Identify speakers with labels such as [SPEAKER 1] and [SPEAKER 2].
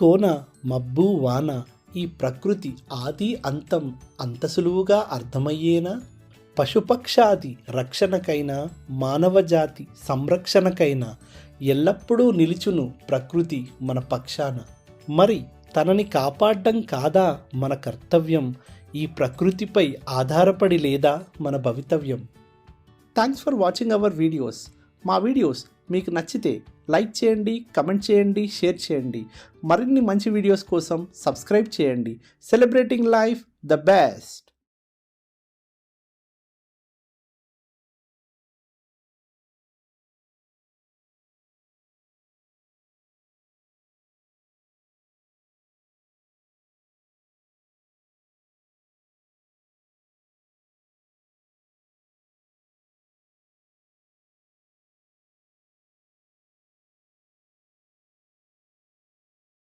[SPEAKER 1] కోన మబ్బు వాన ఈ ప్రకృతి ఆది అంతం అంత సులువుగా అర్థమయ్యేనా? పశుపక్షాది రక్షణకైనా మానవజాతి సంరక్షణకైనా ఎల్లప్పుడూ నిలుచును ప్రకృతి మన పక్షాన. మరి తనని కాపాడడం కాదా మన కర్తవ్యం? ఈ ప్రకృతిపై ఆధారపడి లేదా మన భవితవ్యం? Thanks for watching our videos మా వీడియోస్ మీకు నచ్చితే లైక్ చేయండి కమెంట్ చేయండి షేర్ చేయండి. మరిన్ని మంచి వీడియోస్ కోసం సబ్స్క్రైబ్ చేయండి. Celebrating life the best.